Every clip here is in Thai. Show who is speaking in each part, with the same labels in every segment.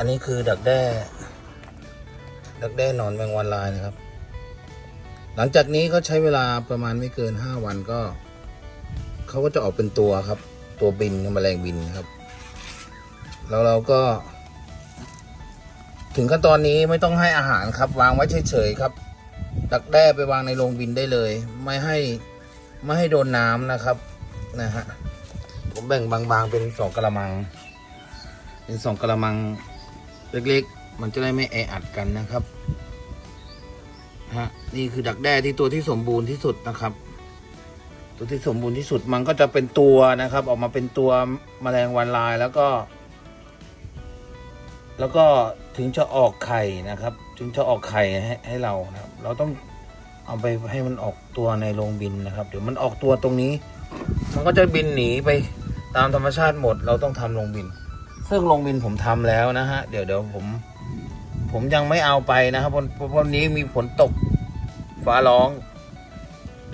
Speaker 1: อันนี้คือดักแด้ ดักแด้นอนแมงวันลายนะครับ หลังจากนี้เขาใช้เวลาประมาณไม่เกินห้าวันก็ เขาก็จะออกเป็นตัวครับ ตัวบินแมลงบินครับ แล้วเราก็ ถึงขั้นตอนนี้ไม่ต้องให้อาหารครับ วางไว้เฉยๆครับ ดักแด้ไปวางในโรงบินได้เลย ไม่ให้ไม่ให้โดนน้ำนะครับนะฮะผมแบ่งบางๆเป็นสองกระมัง เป็นสองกระมัง เล็กๆ มันจะได้ไม่แออัดกันนะครับฮะนี่คือดักแด้ที่ตัวที่สมบูรณ์ที่สุดนะครับ ตัวที่สมบูรณ์ที่สุดมันก็จะเป็นตัวนะครับ ออกมาเป็นตัวแมลงวันลายแล้วก็ แล้วก็ถึงจะออกไข่นะครับ ถึงจะออกไข่ให้ให้เรานะครับ เราต้องเอาไปให้มันออกตัวในโรงบินนะครับ เดี๋ยวมันออกตัวตรงนี้ มันก็จะบินหนีไปตามธรรมชาติหมด เราต้องทำโรงบิน ซึ่งโรงบินผมทำแล้วนะฮะ เดี๋ยวเดี๋ยวผม ผมยังไม่เอาไปนะครับเพราะวันนี้มีฝนตกฟ้าร้อง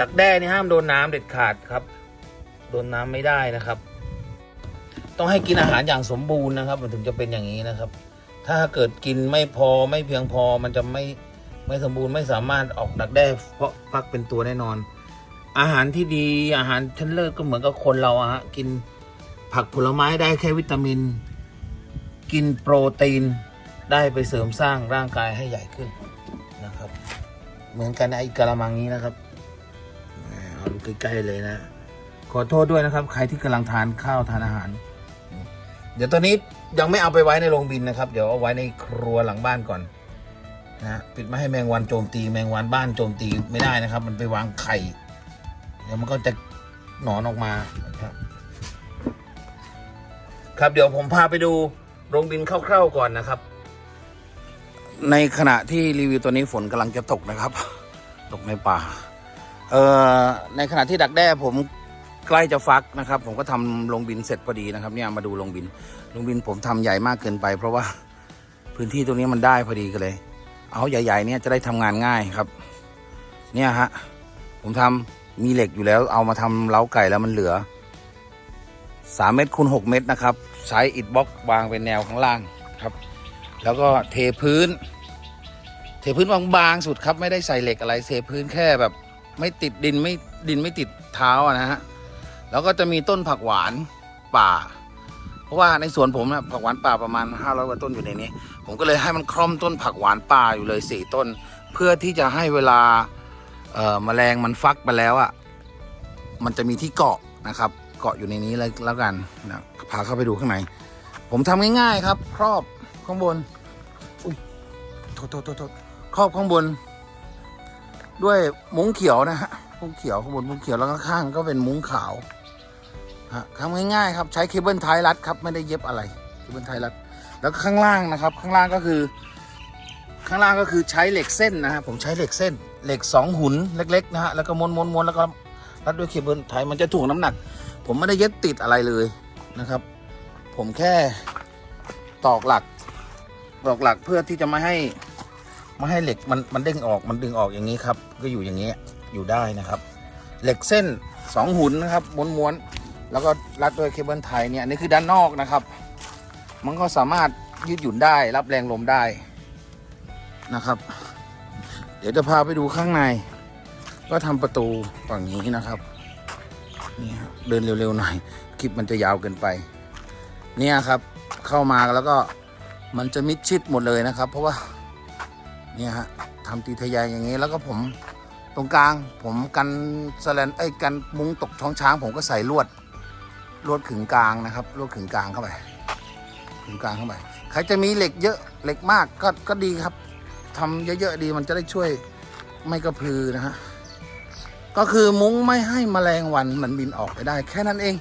Speaker 1: ดักแด้นี่ห้ามโดนน้ำเด็ดขาดครับ โดนน้ำไม่ได้นะครับ ต้องให้กินอาหารอย่างสมบูรณ์นะครับ มันถึงจะเป็นอย่างนี้นะครับ ถ้าเกิดกินไม่พอไม่เพียงพอมันจะไม่ไม่สมบูรณ์ไม่สามารถออกดักแด้เพราะฟักเป็นตัวแน่นอน อาหารที่ดีอาหารชั้นเลิศก็เหมือนกับคนเราอะฮะกินผักผลไม้ได้แค่วิตามิน กินโปรตีนได้ไปเสริมสร้างร่างกายให้ใหญ่ขึ้นนะครับ เหมือนกันไอ้กระมังนี้นะครับเอาดูใกล้ๆเลยนะ ขอโทษด้วยนะครับ ใครที่กำลังทานข้าวทานอาหาร เดี๋ยวตอนนี้ยังไม่เอาไปไว้ในโรงบินนะครับ เดี๋ยวเอาไว้ในครัวหลังบ้านก่อนนะปิดไม่ให้แมงวันโจมตีแมงวันบ้านโจมตีไม่ได้นะครับ มันไปวางไข่เดี๋ยวมันก็จะหนอนออกมาครับ ครับเดี๋ยวผมพาไปดู โรงบินคร่าวๆก่อนนะครับ ในขณะที่รีวิวตัวนี้ฝนกำลังจะตกนะครับ ตกในป่า เอ่อในขณะที่ดักแด้ผมใกล้จะฟักนะครับ ผมก็ทำโรงบินเสร็จพอดีนะครับ เนี่ยมาดูโรงบินโรงบินผมทำใหญ่มากเกินไป เพราะว่าพื้นที่ตรงนี้มันได้พอดีกันเลย เอาใหญ่ ๆ เนี่ยจะได้ทำงานง่ายครับ เนี่ยฮะผมทำมีเหล็กอยู่แล้ว เอามาทำเล้าไก่แล้วมันเหลือ สามเมตรคูณหกเมตรนะครับใช้อิฐบล็อกวางเป็นแนวข้างล่างครับ แล้วก็เทพื้น เทพื้นบางๆสุดครับ ไม่ได้ใส่เหล็กอะไรเทพื้นแค่แบบไม่ติดดินไม่ดินไม่ติดเท้าอะนะฮะแล้วก็จะมีต้นผักหวานป่า เพราะว่าในสวนผมนะผักหวานป่าประมาณ500กว่าต้นอยู่ในนี้ ผมก็เลยให้มันคล่อมต้นผักหวานป่าอยู่เลยสี่ต้น เพื่อที่จะให้เวลาแมลงมันฟักไปแล้วอะ่ะมันจะมีที่เกาะนะครับ เกาะอยู่ในนี้เลยแล้วกันนะพาเข้าไปดูข้างใน ผมทำง่ายๆครับ ครอบข้างบน อุ้ยโทษโทษโทษครอบข้างบน ด้วยมุ้งเขียวนะฮะมุ้งเขียวข้างบนมุ้งเขียวแล้วก็ข้างก็เป็นมุ้งขาวฮะทำง่ายๆครับใช้เคเบิลไทยรัดครับไม่ได้เย็บอะไรเคเบิลไทยรัดแล้วข้างล่างนะครับ ข้างล่างก็คือ ข้างล่างก็คือใช้เหล็กเส้นนะฮะผมใช้เหล็กเส้นเหล็กสองหุนเล็กๆนะฮะแล้วก็ม้วนม้วนแล้วก็รัดด้วยเคเบิลไทยมันจะถ่วงน้ำหนัก ผมไม่ได้เย็บติดอะไรเลยนะครับ ผมแค่ตอกหลักตอกหลักเพื่อที่จะไม่ให้ไม่ให้เหล็กมันมันเด้งออกมันดึงออกอย่างนี้ครับ ก็อยู่อย่างนี้อยู่ได้นะครับ เหล็กเส้นสองหุนนะครับม้วนๆแล้วก็รัดด้วยเคเบิลไทยเนี่ยอันนี้คือด้านนอกนะครับ มันก็สามารถยืดหยุ่นได้รับแรงลมได้นะครับ เดี๋ยวจะพาไปดูข้างใน ก็ทำประตูฝั่งนี้นะครับ นี่ครับเดินเร็วๆหน่อย คลิปมันจะยาวเกินไป เนี่ยครับเข้ามาแล้วก็มันจะมิดชิดหมดเลยนะครับ เพราะว่าเนี่ยฮะทำตีทะแยอย่างนี้แล้วก็ผมตรงกลาง ผมกันสแลนไอ้กันมุ้งตกท้องช้าง ผมก็ใส่ลวดลวดขึงกลางนะครับลวดขึงกลางเข้าไปขึงกลางเข้าไปใครจะมีเหล็กเยอะเหล็กมากก็ก็ดีครับทำเยอะๆดีมันจะได้ช่วยไม่กระพือนะฮะ ก็คือมุ้งไม่ให้แมลงวันมันบินออกไปได้ แค่นั้นเอง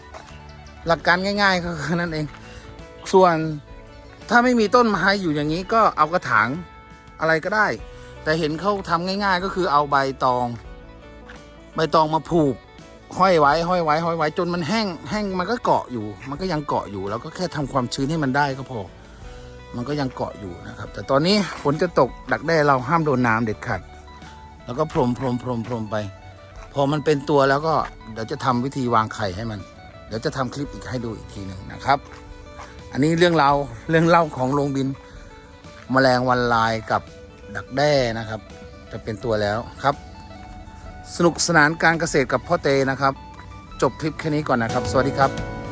Speaker 1: หลักการง่ายๆก็คือนั่นเอง ส่วนถ้าไม่มีต้นไม้อยู่อย่างนี้ก็เอากระถางอะไรก็ได้ แต่เห็นเขาทำง่าย ๆ ก็คือเอาใบตอง ใบตองมาผูกห้อยไว้ห้อยไว้ห้อยไว้จนมันแห้งแห้งมันก็เกาะอยู่ มันก็ยังเกาะอยู่แล้วก็แค่ทำความชื้นให้มันได้ก็พอ มันก็ยังเกาะอยู่นะครับ แต่ตอนนี้ฝนจะตกดักแด้เราห้ามโดนน้ำเด็ดขาดแล้วก็พรมพรมพรมพรมไป พอมันเป็นตัวแล้วก็เดี๋ยวจะทำวิธีวางไข่ให้มัน เดี๋ยวจะทำคลิปอีกให้ดูอีกทีหนึ่งนะครับ อันนี้เรื่องเราเรื่องเล่าของโรงบินมแมลงวันลายกับดักแด้นะครับ จะเป็นตัวแล้วครับ สนุกสนานการเกษตรกับพ่อเตนะครับ จบคลิปแค่นี้ก่อนนะครับ สวัสดีครับ